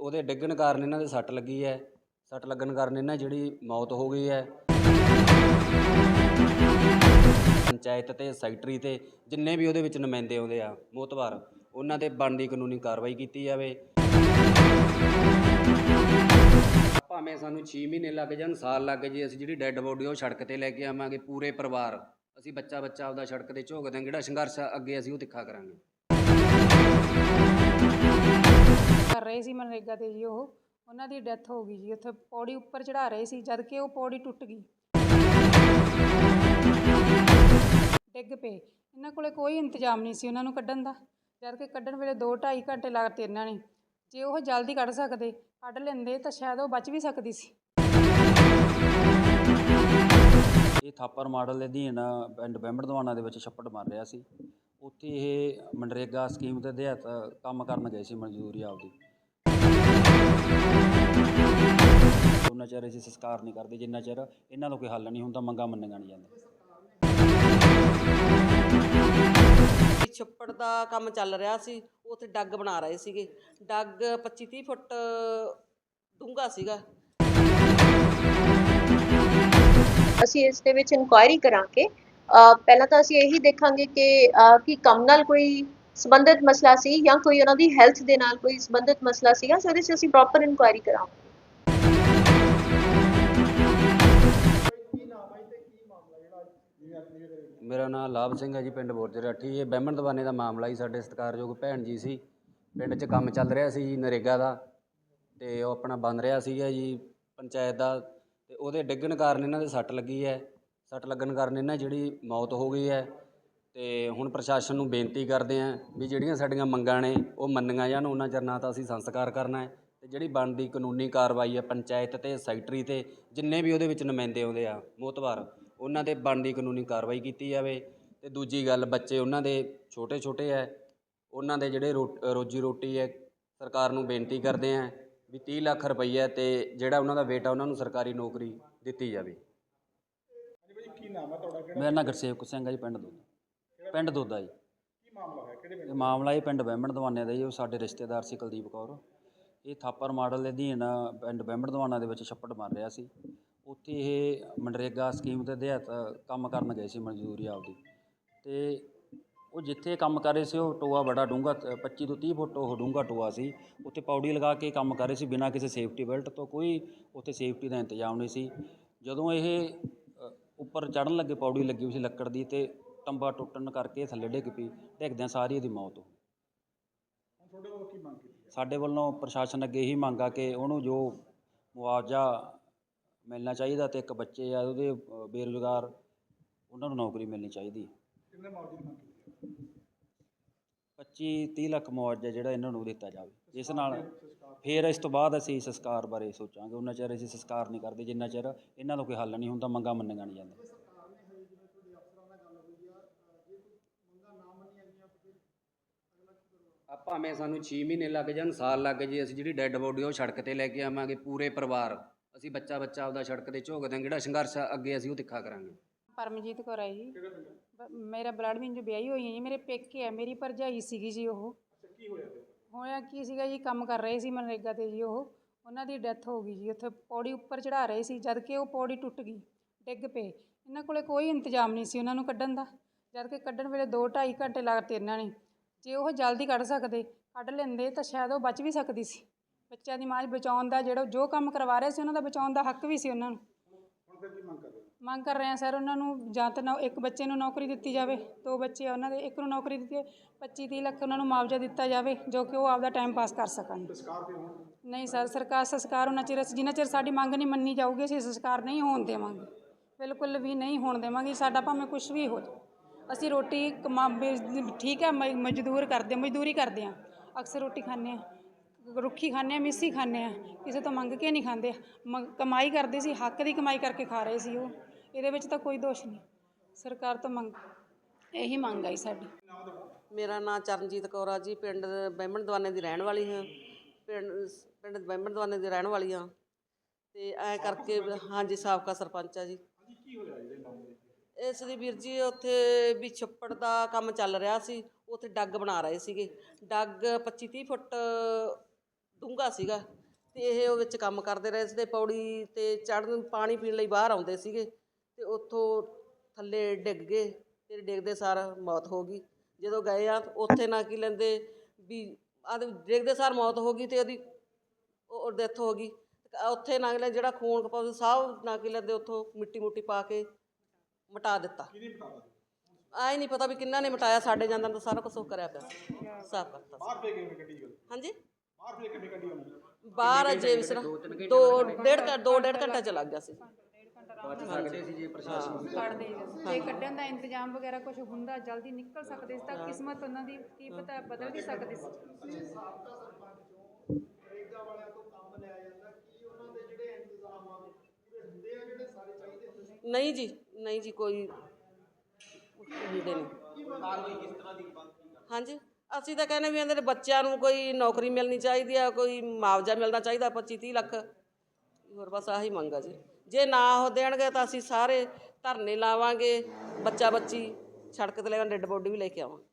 ਉਹਦੇ ਡਿੱਗਣ ਕਾਰਨ ਇਹਨਾਂ ਦੇ ਸੱਟ ਲੱਗੀ ਹੈ। ਸੱਟ ਲੱਗਣ ਕਾਰਨ ਇਹਨਾਂ ਦੀ ਜਿਹੜੀ ਮੌਤ ਹੋ ਗਈ ਹੈ। ਪੰਚਾਇਤ ਤੇ ਸੈਕਟਰੀ ਤੇ ਜਿੰਨੇ ਵੀ ਉਹਦੇ ਵਿੱਚ ਨੁਮਾਇੰਦੇ ਆਉਂਦੇ ਆ ਮੋਤਬਾਰ ਉਹਨਾਂ ਤੇ ਬਣਦੀ ਕਾਨੂੰਨੀ ਕਾਰਵਾਈ ਕੀਤੀ ਜਾਵੇ। ਭਾਵੇਂ ਸਾਨੂੰ 6 ਮਹੀਨੇ ਲੱਗ ਜਾਣ ਸਾਲ ਲੱਗ ਜੇ ਅਸੀਂ ਜਿਹੜੀ ਡੈੱਡ ਬੋਡੀ ਉਹ ਸੜਕ ਤੇ ਲੈ ਕੇ ਆਵਾਂਗੇ ਪੂਰੇ ਪਰਿਵਾਰ। ਅਸੀਂ ਬੱਚਾ ਬੱਚਾ ਆਪਦਾ ਸੜਕ ਤੇ ਝੋਕ ਦਾਂਗੇ ਜਿਹੜਾ ਸੰਘਰਸ਼ ਆ, ਅੱਗੇ ਅਸੀਂ ਉਹ ਤਿੱਖਾ ਕਰਾਂਗੇ। ਕਰ ਰਹੇ ਸੀ ਮਨਰੇਗਾ ਤੇ ਜੀ ਉਹ, ਉਹਨਾਂ ਦੀ ਡੈਥ ਹੋ ਗਈ ਜੀ, ਉੱਥੇ ਪੌੜੀ ਉੱਪਰ ਚੜਾ ਰਹੇ ਸੀ, ਜਦ ਕਿ ਉਹ ਪੌੜੀ ਟੁੱਟ ਗਈ। ਡਿੱਗ ਪਏ। ਇਹਨਾਂ ਕੋਲੇ ਕੋਈ ਇੰਤਜ਼ਾਮ ਨਹੀਂ ਸੀ ਉਹਨਾਂ ਨੂੰ ਕੱਢਣ ਦਾ, ਜਦ ਕਿ ਕੱਢਣ ਵੇਲੇ 2 2.5 ਘੰਟੇ ਲੱਗਤੇ ਇਹਨਾਂ ਨੇ। ਜੇ ਉਹ ਜਲਦੀ ਕੱਢ ਸਕਦੇ, ਕੱਢ ਲੈਂਦੇ ਤਾਂ ਸ਼ਾਇਦ ਉਹ ਬਚ ਵੀ ਸਕਦੀ ਸੀ। ਇਹ ਥਾਪਰ ਮਾਡਲ ਅਧੀਨ ਪਿੰਡ ਬੈਂਬੜ ਦਵਾਨਾ ਦੇ ਵਿੱਚ ਛੱਪੜ ਮਾਰ ਰਿਹਾ ਸੀ। ਉੱਥੇ ਇਹ ਮਨਰੇਗਾ ਸਕੀਮ ਦੇ ਤਹਿਤ ਕੰਮ ਕਰਨ ਗਏ ਸੀ ਮਜ਼ਦੂਰੀ ਆਪਦੀ। ਉਹਨਾਂ ਚਿਰ ਅਸੀਂ ਸੰਸਕਾਰ ਨਹੀਂ ਕਰਦੇ ਜਿੰਨਾ ਚਿਰ ਇਹਨਾਂ ਦਾ ਕੋਈ ਹੱਲ ਨਹੀਂ ਹੁੰਦਾ ਮੰਗਾਂ ਮੰਨੀਆਂ ਨਹੀਂ ਜਾਂਦੀਆਂ। ਛੱਪੜ ਦਾ ਕੰਮ ਚੱਲ ਰਿਹਾ ਸੀ ਉੱਥੇ ਡੱਗ ਬਣਾ ਰਹੇ ਸੀਗੇ। ਡੱਗ 25 30 ਫੁੱਟ ਡੂੰਘਾ ਸੀਗਾ। ਅਸੀਂ ਇਸ ਦੇ ਵਿੱਚ ਇਨਕੁਆਇਰੀ ਕਰਾਂਗੇ। ਅ, ਪਹਿਲਾਂ ਤਾਂ ਅਸੀਂ ਇਹੀ ਦੇਖਾਂਗੇ ਕਿ ਕੀ ਕੰਮ ਨਾਲ ਕੋਈ ਸੰਬੰਧਿਤ ਮਸਲਾ ਸੀ ਜਾਂ ਕੋਈ ਉਹਨਾਂ ਦੀ ਹੈਲਥ ਦੇ ਨਾਲ ਕੋਈ ਸੰਬੰਧਿਤ ਮਸਲਾ ਸੀਗਾ ਸੋ ਇਹਦੇ 'ਚ ਅਸੀਂ ਪ੍ਰੋਪਰ ਇਨਕੁਆਇਰੀ ਕਰਾਂਗੇ। ਮੇਰਾ ਨਾਮ ਲਾਭ ਸਿੰਘ ਹੈ ਜੀ, ਪਿੰਡ ਬੋਰਜਰਾਠੀ ਇਹ ਬਹਿਮਣ ਦਵਾਨੇ ਦਾ ਮਾਮਲਾ ਹੀ ਸਾਡੇ ਸਤਿਕਾਰਯੋਗ ਭੈਣ ਜੀ ਸੀ। ਪਿੰਡ 'ਚ ਕੰਮ ਚੱਲ ਰਿਹਾ ਸੀ ਜੀ, ਨਰੇਗਾ ਦਾ। ਤੇ ਉਹ ਆਪਣਾ ਬਣ ਰਿਹਾ ਸੀਗਾ ਜੀ, ਪੰਚਾਇਤ ਦਾ। ਤੇ ਉਹਦੇ ਡਿੱਗਣ ਕਾਰਨ ਇਹਨਾਂ ਦੇ ਸੱਟ ਲੱਗੀ ਹੈ। ਸੱਟ ਲੱਗਣ ਕਾਰਨ ਇਹਨਾਂ ਜਿਹੜੀ ਮੌਤ ਹੋ ਗਈ ਹੈ ਅਤੇ ਹੁਣ ਪ੍ਰਸ਼ਾਸਨ ਨੂੰ ਬੇਨਤੀ ਕਰਦੇ ਹਾਂ ਵੀ ਜਿਹੜੀਆਂ ਸਾਡੀਆਂ ਮੰਗਾਂ ਨੇ ਉਹ ਮੰਨੀਆਂ ਜਾਣ, ਉਹਨਾਂ ਚਿਰ ਨਾ ਤਾਂ ਅਸੀਂ ਸੰਸਕਾਰ ਕਰਨਾ ਹੈ ਅਤੇ ਜਿਹੜੀ ਬਣਦੀ ਕਾਨੂੰਨੀ ਕਾਰਵਾਈ ਹੈ ਪੰਚਾਇਤ ਅਤੇ ਸੈਕਟਰੀ ਤੇ, ਜਿੰਨੇ ਵੀ ਉਹਦੇ ਵਿੱਚ ਨੁਮਾਇੰਦੇ ਆਉਂਦੇ ਆ, ਮੋਤਬਾਰ, ਉਹਨਾਂ ਤੇ ਬਣਦੀ ਕਾਨੂੰਨੀ ਕਾਰਵਾਈ ਕੀਤੀ ਜਾਵੇ ਅਤੇ ਦੂਜੀ ਗੱਲ ਬੱਚੇ ਉਹਨਾਂ ਦੇ ਛੋਟੇ ਛੋਟੇ ਹੈ, ਉਹਨਾਂ ਦੇ ਜਿਹੜੇ ਰੋ- ਰੋਜੀ ਰੋਟੀ ਹੈ, ਸਰਕਾਰ ਨੂੰ ਬੇਨਤੀ ਕਰਦੇ ਆਂ ਵੀ ਤੀਹ ਲੱਖ ਰੁਪਈਆ ਅਤੇ ਜਿਹੜਾ ਉਹਨਾਂ ਦਾ ਵੇਟ ਆ ਉਹਨਾਂ ਨੂੰ ਸਰਕਾਰੀ ਨੌਕਰੀ ਦਿੱਤੀ ਜਾਵੇ। ਮੇਰਾ ਨਾਂ ਗੁਰਸੇਵਕ ਸਿੰਘ ਹੈ ਜੀ ਪਿੰਡ ਦੋਦਾ ਪਿੰਡ ਦੋਦਾ ਜੀ। ਇਹ ਮਾਮਲਾ ਇਹ ਪਿੰਡ ਬੈਂਬੜ ਦਵਾਨੇ ਦਾ ਜੀ ਉਹ ਸਾਡੇ ਰਿਸ਼ਤੇਦਾਰ ਸੀ ਕੁਲਦੀਪ ਕੌਰ। ਇਹ ਥਾਪਰ ਮਾਡਲ ਦੇ ਅਧੀਨ ਪਿੰਡ ਬੈਂਬੜ ਦਵਾਨਾ ਦੇ ਵਿੱਚ ਛੱਪੜ ਮਾਰ ਰਿਹਾ ਸੀ। ਉੱਥੇ ਇਹ ਮਨਰੇਗਾ ਸਕੀਮ ਦੇ ਤਹਿਤ ਕੰਮ ਕਰਨ ਗਏ ਸੀ ਮਜ਼ਦੂਰੀ ਆਪਦੀ। ਤੇ ਉਹ ਜਿੱਥੇ ਕੰਮ ਕਰ ਰਹੇ ਸੀ ਉਹ ਟੋਆ ਬੜਾ ਡੂੰਘਾ 25 ਤੋਂ 30 ਫੁੱਟ ਉਹ ਡੂੰਘਾ ਟੋਆ ਸੀ। ਉੱਥੇ ਪੌੜੀ ਲਗਾ ਕੇ ਕੰਮ ਕਰ ਰਹੇ ਸੀ ਬਿਨਾਂ ਕਿਸੇ ਸੇਫਟੀ ਬੈਲਟ ਤੋਂ ਕੋਈ ਉੱਥੇ ਸੇਫਟੀ ਦਾ ਇੰਤਜ਼ਾਮ ਨਹੀਂ ਸੀ। ਜਦੋਂ ਇਹ ਉੱਪਰ ਚੜਨ ਲੱਗੇ ਪੌੜੀ ਲੱਗੀ ਹੋਈ ਸੀ ਲੱਕੜ ਦੀ ਤੇ ਟੰਬਾ ਟੁੱਟਣ ਕਰਕੇ ਥੱਲੇ ਡਿੱਗ ਪਈ ਡਿੱਗਦਿਆਂ ਸਾਰੀ ਇਹਦੀ ਮੌਤ ਹੋ ਗਈ। ਸਾਡੇ ਵੱਲੋਂ ਪ੍ਰਸ਼ਾਸਨ ਅੱਗੇ ਇਹੀ ਮੰਗ ਆ ਕਿ ਉਹਨੂੰ ਜੋ ਮੁਆਵਜ਼ਾ ਮਿਲਣਾ ਚਾਹੀਦਾ ਤੇ ਇੱਕ ਬੱਚੇ ਆ ਉਹਦੇ ਬੇਰੁਜ਼ਗਾਰ ਉਹਨਾਂ ਨੂੰ ਨੌਕਰੀ ਮਿਲਣੀ ਚਾਹੀਦੀ ਕਿੰਨੇ ਮੁਆਵਜ਼ੇ 25 30 ਲੱਖ ਮੁਆਵਜ਼ਾ ਜਿਹੜਾ ਇਹਨਾਂ ਨੂੰ ਦਿੱਤਾ ਜਾਵੇ। ਜਿਸ ਨਾਲ ਫਿਰ ਇਸ ਤੋਂ ਬਾਅਦ ਅਸੀਂ ਸੰਸਕਾਰ ਬਾਰੇ ਸੋਚਾਂਗੇ। ਉਹਨਾਂ ਚਿਰ ਅਸੀਂ ਸੰਸਕਾਰ ਨਹੀਂ ਕਰਦੇ, ਜਿੰਨਾ ਚਿਰ ਇਹਨਾਂ ਦਾ ਕੋਈ ਹੱਲ ਨਹੀਂ ਹੁੰਦਾ, ਮੰਗਾਂ ਮੰਨੀਆਂ ਨਹੀਂ ਜਾਂਦੀਆਂ। ਭਾਵੇਂ ਸਾਨੂੰ 6 ਮਹੀਨੇ ਲੱਗ ਜਾਣ, ਸਾਲ ਲੱਗ ਜੇ, ਅਸੀਂ ਜਿਹੜੀ ਡੈੱਡ ਬੋਡੀ ਉਹ ਸੜਕ ਤੇ ਲੈ ਕੇ ਆਵਾਂਗੇ ਪੂਰੇ ਪਰਿਵਾਰ। ਅਸੀਂ ਬੱਚਾ ਬੱਚਾ ਆਪਦਾ ਸੜਕ ਤੇ ਝੋਕ ਦਾਂਗੇ ਜਿਹੜਾ ਸੰਘਰਸ਼ ਅੱਗੇ ਅਸੀਂ ਉਹ ਤਿੱਖਾ ਕਰਾਂਗੇ। ਪਰਮਜੀਤ ਕੌਰ ਹੈ ਜੀ। ਬ- ਮੇਰਾ ਬਲੱਡ ਵਿੱਚ ਵਿਆਹੀ ਹੋਈ ਹੈ ਜੀ। ਮੇਰੇ ਪੇਕੇ ਹੈ ਮੇਰੀ ਭਰਜਾਈ ਸੀਗੀ ਜੀ ਉਹ। ਹੋਇਆ ਕੀ ਸੀਗਾ ਜੀ? ਕੰਮ ਕਰ ਰਹੇ ਸੀ ਮਨਰੇਗਾ ਤੇ ਜੀ ਉਹ। ਉਹਨਾਂ ਦੀ ਡੈਥ ਹੋ ਗਈ ਜੀ। ਉੱਥੇ ਪੌੜੀ ਉੱਪਰ ਚੜਾ ਰਹੇ ਸੀ। ਜਦ ਕਿ ਉਹ ਪੌੜੀ ਟੁੱਟ ਗਈ ਡਿੱਗ ਪਏ। ਇਹਨਾਂ ਕੋਲੇ ਕੋਈ ਇੰਤਜ਼ਾਮ ਨਹੀਂ ਸੀ ਉਹਨਾਂ ਨੂੰ ਕੱਢਣ ਦਾ। ਜਦ ਕਿ ਕੱਢਣ ਵੇਲੇ 2 2.5 ਘੰਟੇ ਲੱਗਤੇ ਇਹਨਾਂ ਨੇ। ਜੇ ਉਹ ਜਲਦੀ ਕੱਢ ਸਕਦੇ ਕੱਢ ਲੈਂਦੇ ਤਾਂ ਸ਼ਾਇਦ ਉਹ ਬਚ ਵੀ ਸਕਦੀ ਸੀ। ਬੱਚਿਆਂ ਦੀ ਮਾਂ ਬਚਾਉਣ ਦਾ ਜਿਹੜਾ ਜੋ ਕੰਮ ਕਰਵਾ ਰਹੇ ਸੀ ਉਹਨਾਂ ਦਾ ਬਚਾਉਣ ਦਾ ਹੱਕ ਵੀ ਸੀ ਉਹਨਾਂ ਨੂੰ। ਮੰਗ ਕਰ ਮੰਗ ਕਰ ਰਹੇ ਹਾਂ ਸਰ ਉਹਨਾਂ ਨੂੰ ਜਾਂ ਤਾਂ ਨੌ- ਇੱਕ ਬੱਚੇ ਨੂੰ ਨੌਕਰੀ ਦਿੱਤੀ ਜਾਵੇ, ਦੋ ਬੱਚੇ ਆ, ਉਹਨਾਂ ਦੇ, ਇੱਕ ਨੂੰ ਨੌਕਰੀ ਦਿੱਤੀ ਹੈ 25 30 ਲੱਖ ਉਹਨਾਂ ਨੂੰ ਮੁਆਵਜ਼ਾ ਦਿੱਤਾ ਜਾਵੇ, ਜੋ ਕਿ ਉਹ ਆਪਦਾ ਟਾਈਮ ਪਾਸ ਕਰ ਸਕਣ। ਨਹੀਂ ਸਰ, ਸਰਕਾਰ ਸੰਸਕਾਰ ਉਹਨਾਂ ਚਿਰ, ਅਸੀਂ- ਜਿੰਨਾ ਚਿਰ ਸਾਡੀ ਮੰਗ ਨਹੀਂ ਮੰਨੀ ਜਾਊਗੀ, ਅਸੀਂ ਸੰਸਕਾਰ ਨਹੀਂ ਹੋਣ ਦੇਵਾਂਗੇ। ਬਿਲਕੁਲ ਵੀ ਨਹੀਂ ਹੋਣ ਦੇਵਾਂਗੇ, ਸਾਡਾ ਭਾਵੇਂ ਕੁਝ ਵੀ ਹੋ ਜਾਏ ਅਸੀਂ ਰੋਟੀ ਕਮਾ ਬੇ- ਠੀਕ ਹੈ ਮ- ਮਜ਼ਦੂਰ ਕਰਦੇ, ਮਜ਼ਦੂਰੀ ਕਰਦੇ ਹਾਂ। ਅਕਸਰ ਰੋਟੀ ਖਾਂਦੇ ਹਾਂ, ਰੁੱਖੀ ਖਾਂਦੇ ਆ ਮਿੱਸੀ ਖਾਂਦੇ ਹਾਂ, ਕਿਸੇ ਤੋਂ ਮੰਗ ਕੇ ਨਹੀਂ ਖਾਂਦੇ। ਮ- ਕਮਾਈ ਕਰਦੇ ਸੀ, ਹੱਕ ਦੀ ਕਮਾਈ ਕਰਕੇ ਖਾ ਰਹੇ ਸੀ ਉਹ। ਇਹਦੇ ਵਿੱਚ ਤਾਂ ਕੋਈ ਦੋਸ਼ ਨਹੀਂ। ਸਰਕਾਰ ਤੋਂ ਮੰਗ, ਇਹੀ ਮੰਗ ਆਈ ਸਾਡੀ। ਮੇਰਾ ਨਾਮ ਚਰਨਜੀਤ ਕੌਰ ਆ ਜੀ, ਪਿੰਡ ਬਹਿਮਣ ਦਵਾਨੇ ਦੀ ਰਹਿਣ ਵਾਲੀ ਹਾਂ। ਪਿੰਡ ਪਿੰਡ ਬਹਿਮਣ ਦਵਾਨੇ ਦੀ ਰਹਿਣ ਵਾਲੀ ਹਾਂ। ਤੇ ਐ ਕਰਕੇ, ਹਾਂਜੀ, ਸਾਬਕਾ ਸਰਪੰਚ ਆ ਜੀ। ਇਸ ਦੀ ਵੀਰ ਜੀ, ਉੱਥੇ ਵੀ ਛੱਪੜ ਦਾ ਕੰਮ ਚੱਲ ਰਿਹਾ ਸੀ। ਉੱਥੇ ਡੱਗ ਬਣਾ ਰਹੇ ਸੀਗੇ। ਡੱਗ 25 30 ਫੁੱਟ ਡੂੰਘਾ ਸੀਗਾ। ਤੇ ਇਹ ਉਹ ਵਿੱਚ ਕੰਮ ਕਰਦੇ ਰਹੇ ਸੀ। ਤੇ ਪੌੜੀ ਤੇ ਚੜ੍ਹਨ, ਪਾਣੀ ਪੀਣ ਲਈ ਬਾਹਰ ਆਉਂਦੇ ਸੀਗੇ। ਤੇ ਉੱਥੋਂ ਥੱਲੇ ਡਿੱਗ ਗਏ ਤੇ ਡਿੱਗਦੇ ਸਾਰ ਮੌਤ ਹੋ ਗਈ। ਜਦੋਂ ਗਏ ਆ ਉੱਥੇ ਨਾ ਕੀ ਲੈਂਦੇ ਵੀ ਆਦੇ ਡਿੱਗਦੇ ਸਾਰ ਮੌਤ ਹੋ ਗਈ ਤੇ ਉਹਦੀ ਉਹ ਡੈਥ ਹੋ ਗਈ। ਉੱਥੇ ਨਾ ਲੈ ਜਿਹੜਾ ਖੂਨ ਕਪਾਉ ਸਭ ਨਾ ਕੀ ਲੈਂਦੇ ਉੱਥੋਂ ਮਿੱਟੀ ਮੁੱਟੀ ਪਾ ਕੇ ਮਿਟਾ ਦਿੱਤਾ। ਆਏ ਨਹੀਂ ਪਤਾ ਵੀ ਕਿੰਨਾ ਨੇ ਮਿਟਾਇਆ ਸਾਡੇ ਜਾਂਦਾ ਤਾਂ ਸਾਰਾ ਕੁਝ ਕਰਿਆ ਪਿਆ। ਸਾਫ਼ ਕਰਤਾ। ਬਾਹਰ ਫੇਕ ਕਿਵੇਂ ਕੱਢੀ ਹਾਂਜੀ? ਬਾਹਰ ਫੇਕ ਕਿਵੇਂ ਕੱਢੀ ਬਾਹਰ ਜੇ ਵਿਸਰਾ ਦੋ ਡੇਢ ਘੰ- ਦੋ ਡੇਢ ਘੰਟਾ ਚ ਲੱਗ ਗਿਆ ਸੀ। ਬਚ ਸਕਦੇ ਸੀ ਜੇ ਪ੍ਰਸ਼ਾਸਨ ਕੱਢਦੇ ਜੇ ਕੱਢਣ ਦਾ ਇੰਤਜ਼ਾਮ ਵਗੈਰਾ ਕੁਝ ਹੁੰਦਾ ਜਲਦੀ ਨਿਕਲ ਸਕਦੇ ਸੀ ਤਾਂ ਕਿਸਮਤ ਉਹਨਾਂ ਦੀ ਕੀ ਪਤਾ ਬਦਲ ਵੀ ਸਕਦੀ ਸੀ। ਨਹੀਂ ਜੀ ਨਹੀਂ ਜੀ ਕੋਈ ਹੁੰਦੇ ਨਹੀਂ। ਹਾਂਜੀ ਅਸੀਂ ਤਾਂ ਕਹਿੰਦੇ ਵੀ ਇਹਨਾਂ ਦੇ ਬੱਚਿਆਂ ਨੂੰ ਕੋਈ ਨੌਕਰੀ ਮਿਲਣੀ ਚਾਹੀਦੀ ਆ ਕੋਈ ਮੁਆਵਜ਼ਾ ਮਿਲਣਾ ਚਾਹੀਦਾ 25 30 ਲੱਖ। ਹੋਰ ਬਸ ਆਹੀ ਮੰਗ ਆ ਜੀ। ਜੇ ਨਾ ਉਹ ਦੇਣਗੇ ਤਾਂ ਅਸੀਂ ਸਾਰੇ ਧਰਨੇ ਲਾਵਾਂਗੇ। ਬੱਚਾ ਬੱਚੀ ਸੜਕ ਤੇ ਲੈ ਕੇ ਡੈੱਡ ਬੋਡੀ ਵੀ ਲੈ ਕੇ ਆਵਾਂਗੇ।